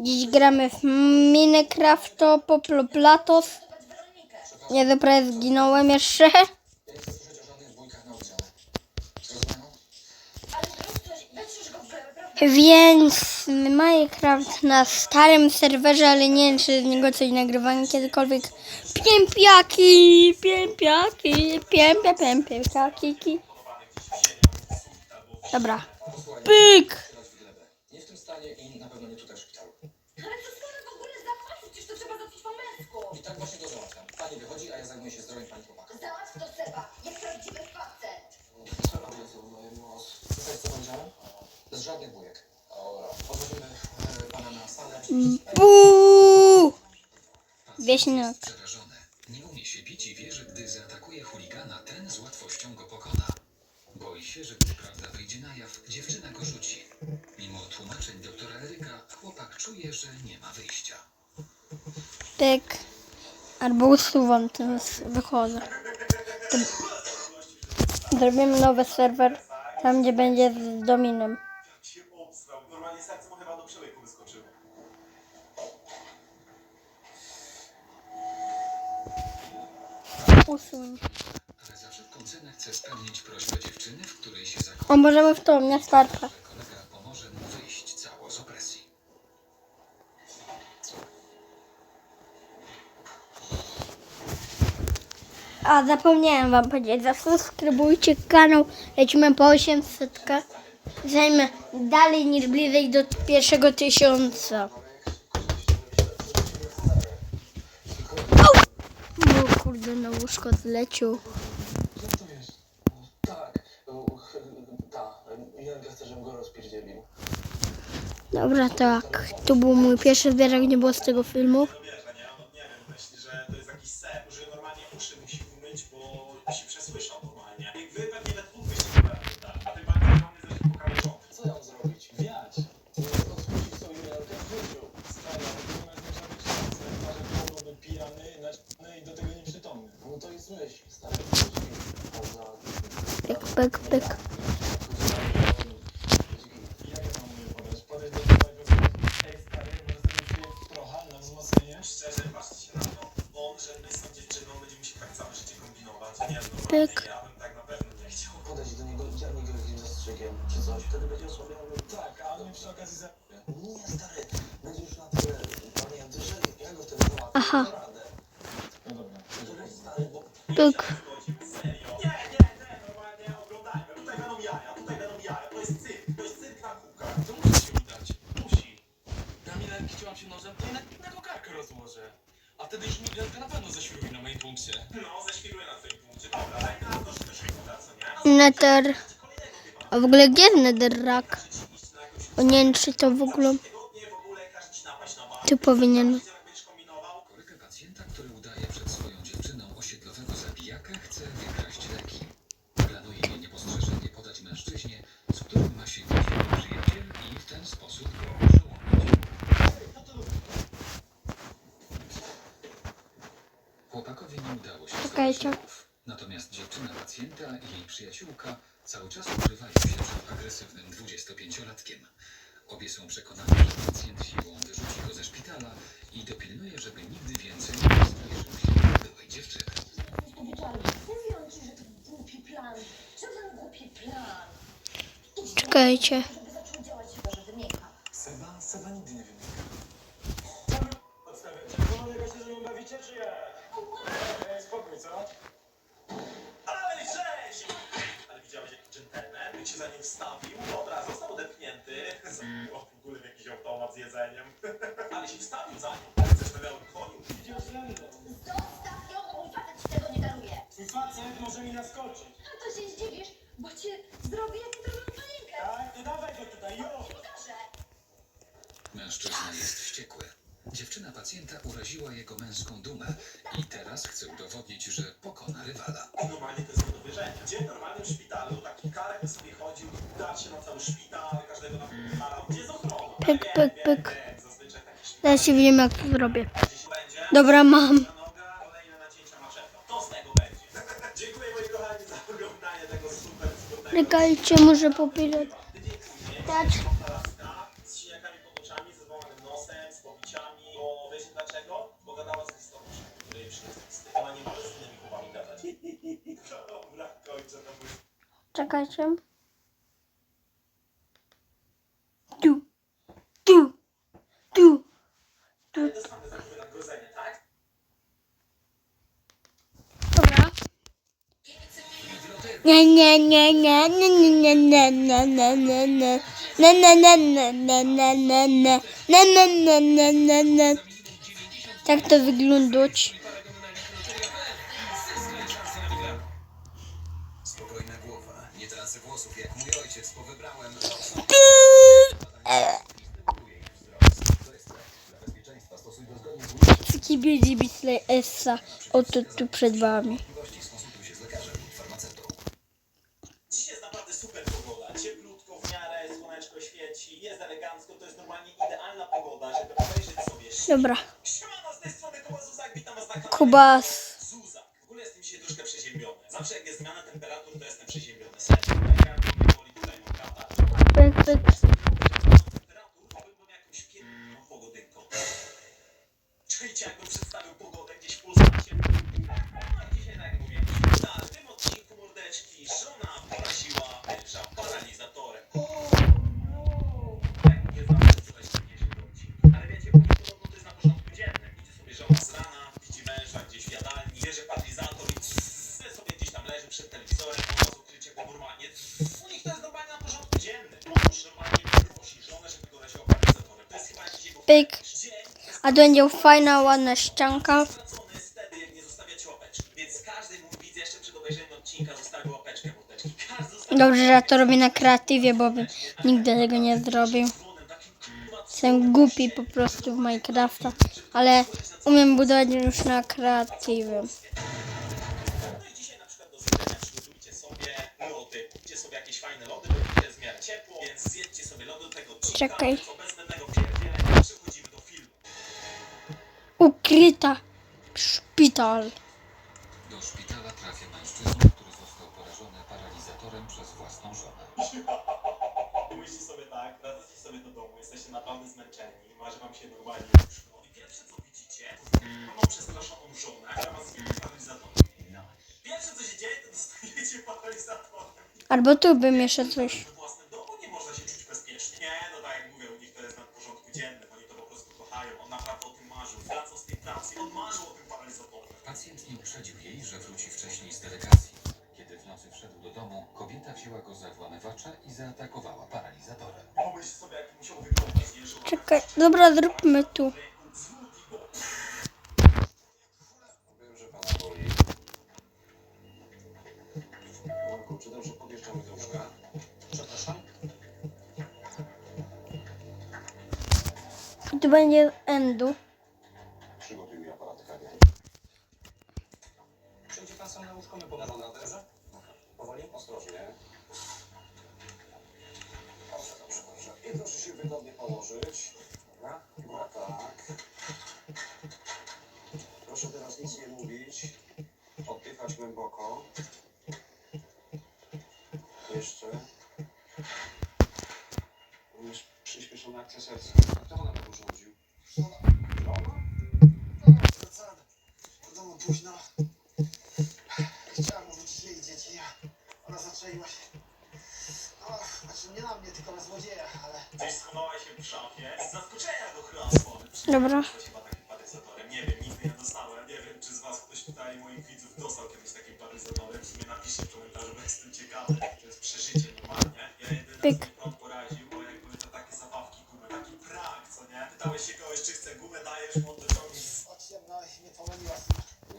Dziś gramy w Minecrafto Poploplatos. Nie, dobra, zginąłem jeszcze. Więc Minecraft na starym serwerze, ale nie wiem, czy z niego coś nagrywałem kiedykolwiek. Piępiaki, piępiaki, piępia, piępiaki. ki. Dobra. Pyk! Nie w tym stanie na pewno nie tutaj w szpitalu. Ale co skoro w ogóle zapłacić? Przecież to trzeba załatwić po męsku. I tak właśnie go załatwiam. Pani wychodzi, a ja zajmuję się zdrowiem pani chłopaka. Załatw to Seba, jak prawdziwy facet. Co robię to moje nos? Słyszałeś co powiedziałem? Bez żadnych bujek. Dobra. Odwozimy e, pana na salę. Buu! Wieśniak. Przerażony. Nie umie się bić i wie, że gdy zaatakuje chuligana, ten z łatwością go pokona. Boi się, że gdy prawda wyjdzie na jaw, dziewczyna go rzuci. Mimo tłumaczeń doktora Eryka, chłopak czuje, że nie ma wyjścia. Pyk. Albo usuwam, teraz wychodzę. Zrobimy nowy serwer, tam gdzie będzie z dominem. Normalnie serce mu chyba do przełyku wyskoczyło. Usuń. Ale za wszelką cenę chce spełnić prośbę dziewczyny, w której się zakocha. O, możemy w to, nie starta. że kolega pomoże mu wyjść cało z opresji. A, zapomniałem wam powiedzieć, zasubskrybujcie kanał, lecimy po 800. Zajmę dalej niż bliżej do pierwszego tysiąca. Au! No kurde, na łóżko zlecił. Dobra, tak. To był mój pierwszy zbierak, nie było z tego filmu. Jakiś że normalnie uszy musi umyć, bo się przesłyszał normalnie. I wy pewnie we dwóch byście chyba tak. A ty panie mamy zresztą pokażą. Co ja mam zrobić? Wiać. Odpuścić sobie Jankę w życiu. Ty nie masz żadnych szans. Lekarze byłby pijany, naćpany i do tego nieprzytomny. No to jest myśl. Stary. Pyk, pyk, pyk. Rozłożę. A wtedy już migrantka na pewno zaświruje na moim punkcie. Zeświruję na twoim punkcie. Dobra, daj na to, że to się uda, co nie? Nether. A w ogóle gdzie jest netherrack? O nie wiem, czy to w ogóle... Tygodnie w leków. Natomiast dziewczyna pacjenta i jej przyjaciółka cały czas ukrywają się przed agresywnym 25-latkiem. Obie są przekonane, że pacjent siłą wyrzuci go ze szpitala i dopilnuje, żeby nigdy więcej nie zbliżył się do byłej dziewczyny. Mówiłam ci, że to głupi plan. Co za głupi plan? Idź do Czekajcie. żeby zaczął działać chyba, że wymieka. Seba, Seba nigdy nie wymienia. Odstawiacie. Pomogę się ze mną bawicie, czy nie? Spokój, co? ale cześć! Ale widziałeś jaki dżentelmen? Jak się za nim wstawił? Dobra, został odepchnięty. O, w ogóle w jakiś automat z jedzeniem. Ale się wstawił za nią. Ale chcesz na białym koniu? Ze mną. Zostaw ją, bo mój facet ci tego nie daruje. Twój facet może mi naskoczyć. A to się zdziwisz, bo cię zrobię jak drugą panienkę. Tak? To dawaj go tutaj, jo! Pokażę. Mężczyzna jest wściekły. Dziewczyna pacjenta uraziła jego męską dumę i teraz chce udowodnić, że pokona rywala. Normalnie to jest nie do wierzenia. Gdzie w normalnym szpitalu taki karek by sobie chodził, dar się na cały szpital, każdego na parał. Gdzie jest ochrona? Pyk, pyk, pyk. Nie, zazwyczaj taki szpital Zaraz się wiem, jak to zrobię. gdzieś będzie. Dobra, mam. Noga, kolejne nacięcia maczetą. To z tego będzie. Dziękuję moi kochani za oglądanie tego super skórnego Czekajcie, może popilać. tydzień później. Tak. Czekajcie. Tu, tu, tu. Tak? Dobra. Nie, nie, nie, nie, nie, nie, nie, nie, nie, nie, nie. Nie, nie, nie, nie, nie, nie, nie, nie. Nie, nie, nie, nie, nie, nie. Tak to wyglądać. Nestle Essa. Oto tu przed wami. Dobra. Kubas. Czujcie, jakbym przedstawił pogodę gdzieś Polsce. No i dzisiaj tak jak mówię, w tym odcinku mordeczki żona poraziła męża paralizatorem. A będzie fajna, ładna ścianka. Jak nie łapeczki. Więc każdy mój widz jeszcze przed obejrzeniem odcinka zostawi łapeczkę mordeczki. Dobrze, że ja to robię na kreatywie, bo bym nigdy tego nie zrobił. Jestem głupi po prostu w Minecrafta, ale umiem budować już na kreatywie. No Ukryta. Szpital. Do szpitala trafia mężczyzna, który został porażony paralizatorem przez własną żonę. Myślicie sobie tak, wracacie sobie do domu, jesteście naprawdę zmęczeni, marzy wam się normalnie łóżko. I pierwsze co widzicie, to mamą przestraszoną żonę, która was zginie paralizatorem. Pierwsze co się dzieje, to dostajecie paralizatorem. Albo tu bym jeszcze coś. Będzie endu. Przygotuj mi aparat KG. Przyjdzie pan sam na łóżko, my podamy radę? Powoli? Ostrożnie. Dobrze, dobrze, dobrze. I proszę się wygodnie położyć. Dobra? Dobra, tak. Proszę teraz nic nie mówić. Oddychać głęboko. Jeszcze. Również przyspieszona akcja serca. Dobra. Nie wiem, nigdy nie dostałem. Nie wiem, czy z was ktoś tutaj, moich widzów, dostał kiedyś takim paralizatorem. W sumie napiszcie w komentarzu, bo jestem ciekawy. To jest przeżycie normalnie. Ja jedyny raz Pyk. mnie prąd poraził, bo jak były to takie zabawki, kurwa, taki prank, co nie? Pytałeś się kogoś, czy chce gumę, dajesz mu, to ciągniesz. Okiem, no i mnie pomyliła.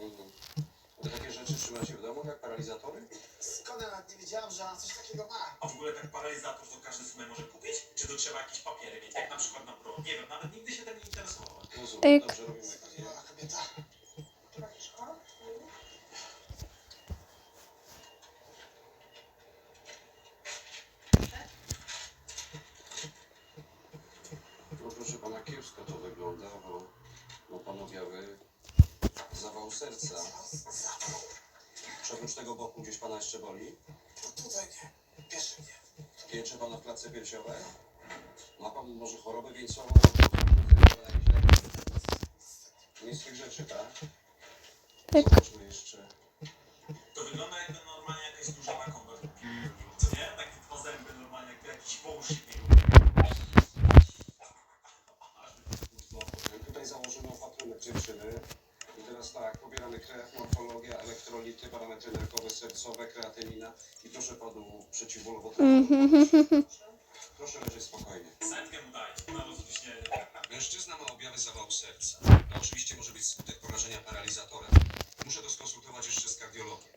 Mhm. Wy takie rzeczy trzymacie w domu, jak paralizatory? Skąd nawet nie wiedziałam, że ona coś takiego ma. A w ogóle tak paralizator to każdy sobie może kupić? Czy to trzeba jakieś papiery mieć? Jak na przykład na broń? Nie wiem, nawet nigdy się tym nie kobieta. No proszę pana, kiepsko to wygląda, bo, bo panu zawał serca. Czy oprócz tego boku gdzieś pana jeszcze boli? No tutaj nie. Bierze mnie. Piecze pana w klatce piersiowej? Ma pan może chorobę wieńcową? najważniejszych rzeczy, tak? Tak. Zobaczmy jeszcze. To wygląda jakby normalnie jakaś duża makowa. Co nie? Takie dwa zęby normalnie, jak jakiś wąż tak, Tutaj założono patrunek dziewczyny. I teraz tak, pobieramy krew, morfologia, elektrolity, parametry nerkowe, sercowe, kreatynina i proszę panu przeciwbólowotrawę. Mhm. Proszę leżeć spokojnie. Setkę mu na rozluźnienie. Mężczyzna ma objawy zawału serca. To oczywiście może być skutek porażenia paralizatorem. Muszę to skonsultować jeszcze z kardiologiem.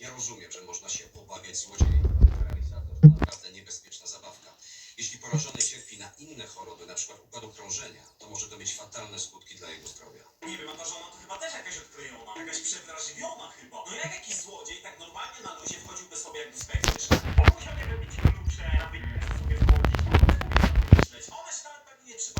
Ja rozumiem, że można się obawiać złodziei. Paralizator to naprawdę niebezpieczna zabawka. Jeśli porażony cierpi na inne choroby, na przykład układu krążenia, to może to mieć fatalne skutki dla jego zdrowia. Nie wiem, a ta żona to chyba też jakaś odklejona. Jakaś przewrażliwiona chyba. No jak jakiś złodziej tak normalnie na luzie wchodziłby sobie jak do swojego mieszkania. Musiał nie być klucze, aby sobie wchodzić. Myśleć. Ona się nawet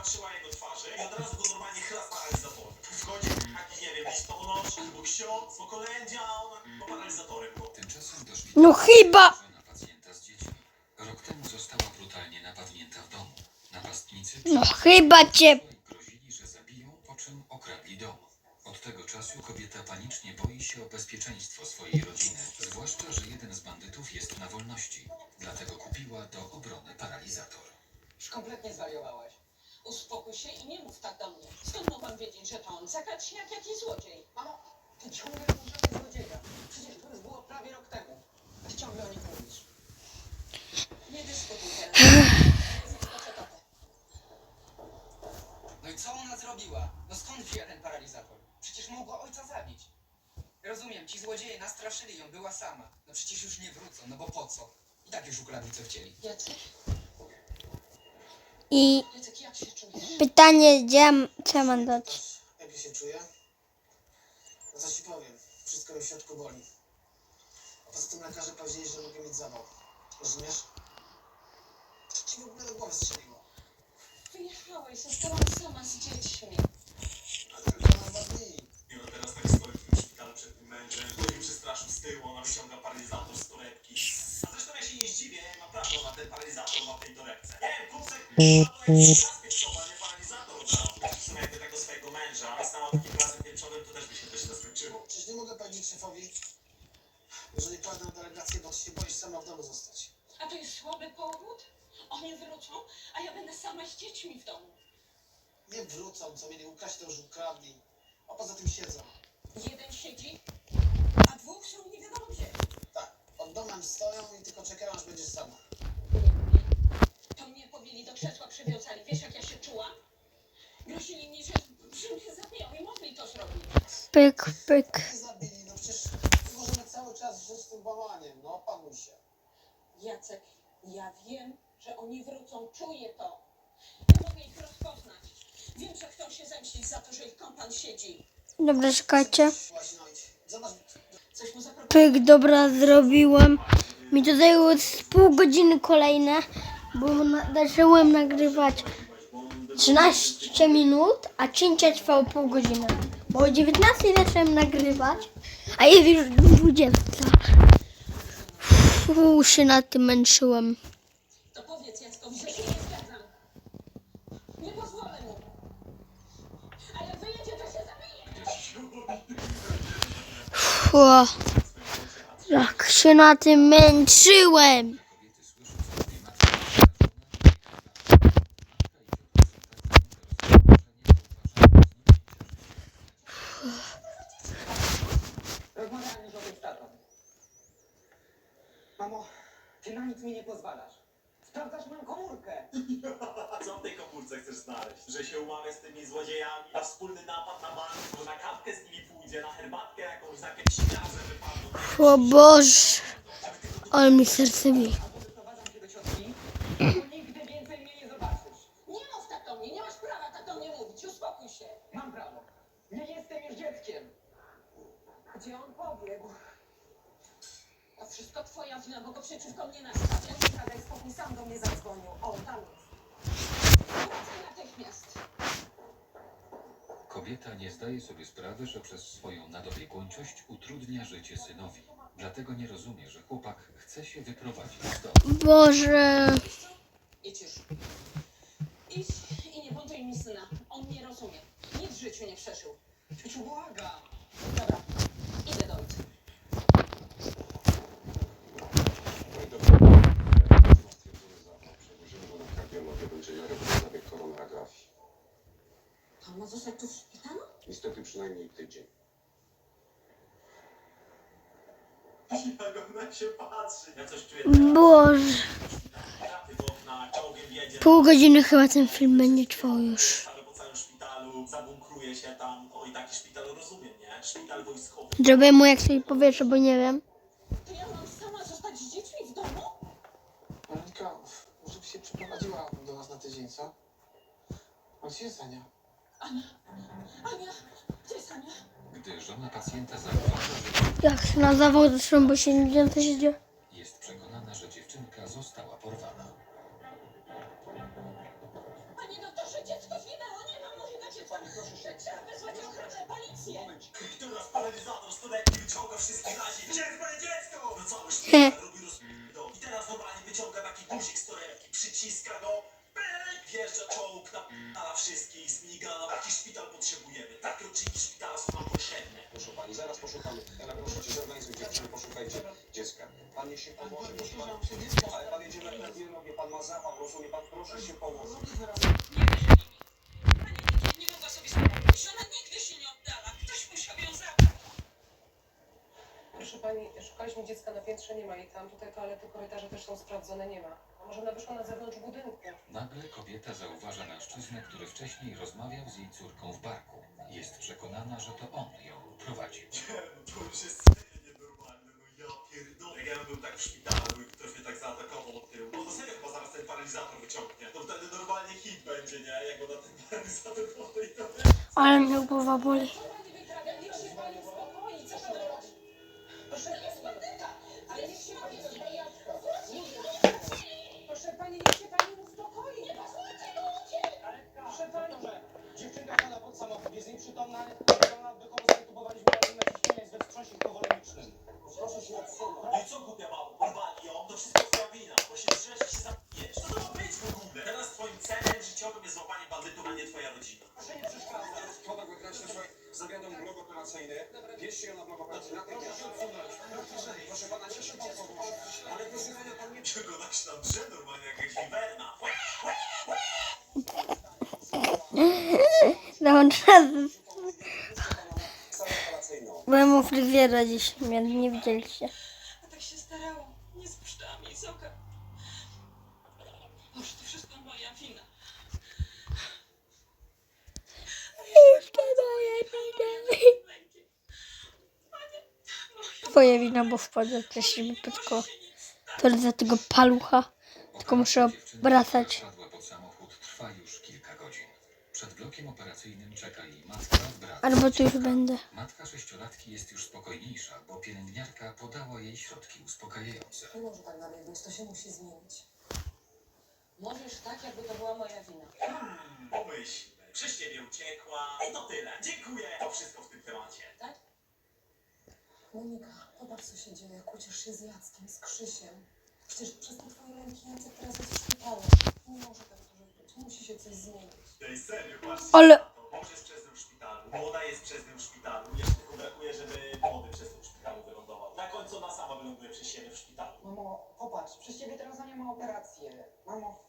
przypatrzyła jego twarzy i od razu go normalnie chlas paralizatorem. Wchodzi jakiś, nie wiem, listonosz, albo ksiądz, no kolędzia, a ona no, paralizatorem go. Tymczasem do szpitala No chyba! żona pacjenta z dziećmi. Rok temu została brutalnie napadnięta w domu. Napastnicy No chyba cię... i grozili, że zabiją, po czym okradli dom. Od tego czasu kobieta panicznie boi się o bezpieczeństwo swojej rodziny, zwłaszcza, że jeden z bandytów jest na wolności. Dlatego kupiła do obrony paralizator. Już kompletnie zwariowałaś. Uspokój się i nie mów tak do mnie. Skąd mogłam wiedzieć, że to on? Zagadźniak jakiś złodziej. Mamo, ty ciągle mówisz o tym złodzieja. Przecież to już było prawie rok temu. A ciągle o nich mówisz. Nie dyskutuj teraz. No i co ona zrobiła? No skąd wzięła ten paralizator? Przecież mogła ojca zabić. Rozumiem, ci złodzieje nastraszyli ją, była sama. No przecież już nie wrócą, no bo po co? I tak już ukradli co chcieli. Jacek? I Jacek, jak się czujesz? pytanie, gdzie mam- co mam dać? Jak ja się czuję? No co ci powiem, wszystko mi w środku boli. A poza tym lekarze powiedzieli, że mogę mieć zawał. Rozumiesz? Co ci w ogóle do głowy strzeliło? Wyjechałeś, zostałam sama z dziećmi. Ale tylko na dwa dni. I on teraz tak stoi w tym szpitalu przed tym mężem, chodzi przestraszył z tyłu, ona wyciąga paralizator z torebki. Ja się nie zdziwię, naprawdę ona ten paralizator ma w tej torebce. Nie wiem, kupcek, to jakiś gaz pieprzowy, a nie paralizator razu. W sumie jakby tego swojego męża stała takim gazem pieprzowym, to też by się to źle skończyło. Przecież nie mogę powiedzieć szefowi, jeżeli pojadę na delegację, bo ty się boisz sama w domu zostać. A to jest słaby powód? Oni wrócą, a ja będę sama z dziećmi w domu. Nie wrócą, co mieli ukraść, to już ukradli. A poza tym siedzą. Jeden siedzi, a dwóch są nie wiadomo gdzie. Pod domem stoją i tylko czekają, aż będziesz sama. To mnie pobili do krzesła, przywiązali. Wiesz, jak ja się czułam? Grozili mi, że, że mnie zabiją i mogli to zrobić. Pyk, pyk. Nie zabili, no przecież możemy cały czas żyć tym bałaganiem, no opanuj się. Jacek, ja wiem, że oni wrócą, czuję to. Nie mogę ich rozpoznać. Wiem, że chcą się zemścić za to, że ich kompan siedzi. Dobra, czekajcie. Pyk, dobra, zrobiłem. Mi to zajęło pół godziny kolejne, bo zacząłem nagrywać 13 minut, a cięcie trwało pół godziny. Bo o 19 zacząłem nagrywać, a jest już 20. Fu, się na tym męczyłem. To powiedz Jackowi, że Fu, jak się na tym męczyłem. Mam prawo. Nie jestem już dzieckiem. Gdzie on pobiegł? To wszystko twoja wina, bo go przeciwko mnie nastawiasz. Daj spokój, sam do mnie zadzwonił. O, tam jest. Wracaj natychmiast. Kobieta nie zdaje sobie sprawy, że przez swoją nadopiekuńczość utrudnia życie synowi. Dlatego nie rozumie, że chłopak chce się wyprowadzić z domu. Boże. Idź już. Idź i nie buntuj mi syna. On nie rozumie. Nic w życiu nie przeżył. Ciociu, błagam. Dobra, idę do ojca. To ma zostać tu w szpitalu? Niestety przynajmniej tydzień. Jak ona się patrzy. Ja coś czuję Boże. Czołgiem jedzie. Pół godziny chyba ten film będzie trwał już. Ale po całym szpitalu, zabunkruje się tam. O i taki szpital rozumiem, nie? Szpital wojskowy. Zrobię mu jak sobie powietrze, bo nie wiem. To ja mam sama zostać z dziećmi w domu? Monika, może by się przyprowadziła do nas na tydzień, co? A gdzie jest Ania? Ania, Ania, gdzie jest Ania? Gdy żona pacjenta zauważa, Jak na zawał zresztą, bo się nie wiem co się dzieje. że jest przekonana, że dziewczynka została porwana. Panie doktorze, dziecko zginęło, nie ma mojego dziecka. Trzeba wezwać ochronę, policję. Który raz paralizator studentki wyciąga wszystkich razi. Gdzie jest moje dziecko? No cały szpital robi roz... I teraz normalnie wyciąga taki guzik z torebki, przyciska go. Wjeżdża czołg, na wszystkich, z minigana. Taki szpital potrzebujemy. Pan niech się pani. Ale pan jedzie na pan ma zapał, rozumie pan, proszę się położyć. Pani nikt nie mogła sobie spokojnie. Ona nigdy się nie oddala. Ktoś musiał ją zabrać. Proszę pani, szukaliśmy dziecka na piętrze, nie ma jej tam. Tutaj toalety, korytarze też są sprawdzone, nie ma. A może ona wyszła na zewnątrz budynku? Nagle kobieta zauważa mężczyznę, który wcześniej rozmawiał z jej córką w barku. Jest przekonana, że to on ją prowadził. Nie, Jak ja bym był tak w szpitalu i ktoś mnie tak zaatakował od tyłu, no to serio chyba zaraz ten paralizator wyciągnie. To wtedy normalnie hit będzie, nie? Jak go na ten paralizator podejdzie. Ale mnie głowa boli. Co pani wyprawia? Niech się pani uspokoi. Co pan robi? Proszę, jest pani uspokoi. Proszę pani, niech się pani uspokoi. Nie mu uciec. Proszę pani, Dziewczynka pada pod samochód, jest nieprzytomna, ale wychowała skutubowaliśmy na ciśnienie we wstrząsie Pana, niech się położy. Ale wyzywania pan nie Czego się tam drze normalnie jak jakaś wiwerna. Dołączę salę operacyjną. Byłem u fryzjera dziś, więc nie widzieliście. A tak się starałam. Nie spuszczałam jej z oka. Boże, to wszystko moja wina. Jeszcze moja wina. Twoja wina, bo wpadłem wcześniej pod koło. To za tego palucha. Tylko muszę brat. Albo tu już będę. Matka sześciolatki jest już spokojniejsza, bo pielęgniarka podała jej środki uspokajające. nie może tak być, to się musi zmienić. Mówisz tak, jakby to była moja wina. Pomyślmy. Przez ciebie uciekła. I to tyle. Dziękuję. To wszystko w tym temacie. Monika, popatrz co się dzieje. Kłócisz się z Jackiem, z Krzysiem. Przecież przez te twoje ręki Jacek teraz jest w szpitalu. Nie może tak dłużej być. Musi się coś zmienić. Ej, serio, patrzcie Ale-. Mąż jest przez szpitalu, młoda jest przez szpitalu. Jeszcze tylko brakuje, żeby młody przez szpitalu wylądował. Na końcu ona sama wyląduje przez siebie w szpitalu. Mamo, popatrz, przez ciebie teraz Ania ma operację. Mamo,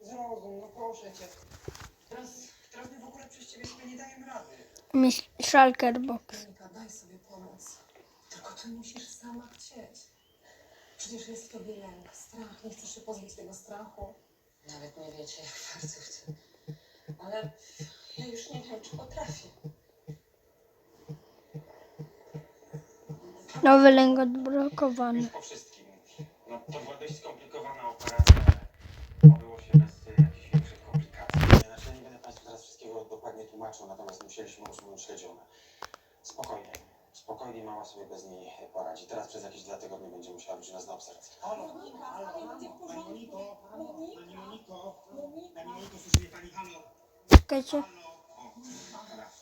zrozum, no proszę cię. Teraz, teraz my w ogóle przez ciebie sobie nie dajemy rady. Miś Shulker Box. Monika, daj sobie pomóc. Ty musisz sama chcieć. Przecież jest w tobie lęk, strach. Nie chcesz się pozbyć tego strachu. Nawet nie wiecie, jak bardzo chcę. Ale ja już nie wiem, czy potrafię. Nowy lęk odblokowany. Już po wszystkim. No, to była dość skomplikowana Mama sobie bez niej poradzi. Teraz przez jakieś dwa tygodnie będzie musiała być u nas na obserwacji. Monika, ale będzie w porządku. Moniko, Pani Monika, Moniko, Monika. Pani Moniko, słyszy mnie Pani, halo, Czekajcie. halo. O.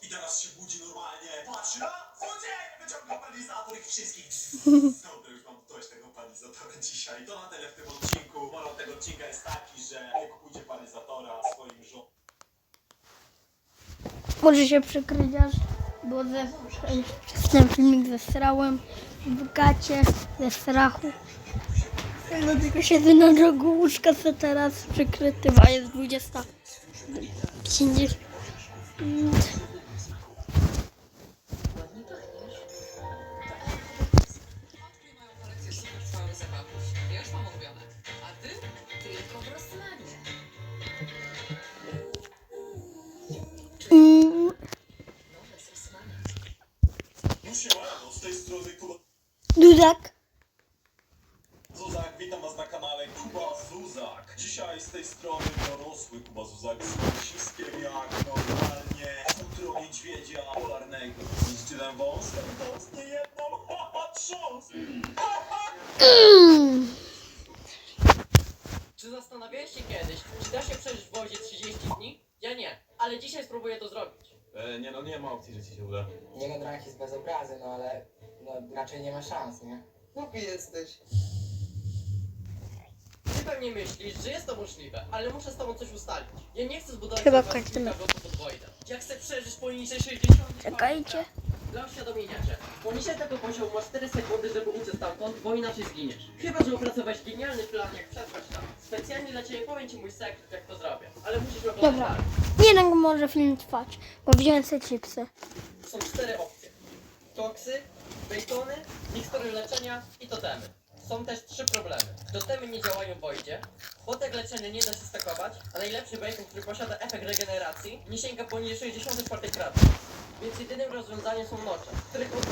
I teraz się budzi normalnie. Patrzy, a złodziej! Wyciąga paralizator ich wszystkich. Dobra, już mam dość tego paralizatora dzisiaj. To na tyle w tym odcinku. Moral tego odcinka jest taki, że nie kupujcie paralizatora swoim żonom. Może się przykryć aż, bo ze, przez ten filmik zesrałem w gacie, ze strachu. Dlatego siedzę na rogu łóżka, co teraz przykryty, a jest 20. 50. Wąs? Nie jedną, trząs! Czy zastanawiałeś się kiedyś, czy da się przeżyć w wozie 30 dni? Ja nie, ale dzisiaj spróbuję to zrobić. E, nie no, nie ma opcji, że ci się uda. Nie no, Drak jest bez obrazy, no ale no, raczej nie ma szans, nie? Głupi jesteś. Ty pewnie myślisz, że jest to możliwe, ale muszę z tobą coś ustalić. Ja nie chcę zbudować Chyba dla was każdy ma. kilka bloków pod Wojtem. Ja chcę przeżyć poniżej 60 Czekajcie. Dla uświadomienia cię, poniżej tego poziomu masz 4 sekundy, żeby uciec stamtąd, bo inaczej zginiesz. Chyba, że opracowałeś genialny plan, jak przetrwać tam. Specjalnie dla ciebie powiem ci mój sekret, jak to zrobię. Ale musisz oglądać Dobra. dalej. Jednak może film trwać, bo wziąłem sobie chipsy. Są cztery opcje. Toksy, bacony, mikstury leczenia i totemy. Są też trzy problemy. Totemy nie działają w Wojdzie, potek nie da się stakować, a najlepszy bacon, który posiada efekt regeneracji, nie sięga poniżej 64 kraty. Więc jedynym rozwiązaniem są nocze, których od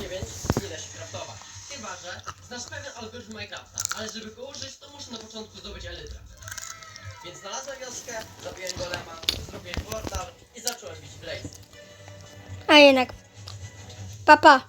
9 nie da się kraftować. Chyba, że znasz pewien algorytm Minecrafta, ale żeby go użyć, to muszę na początku zdobyć elytrę. Więc znalazłem wioskę, zabiłem golema, zrobiłem portal i zacząłem bić blaze. A jednak. Papa.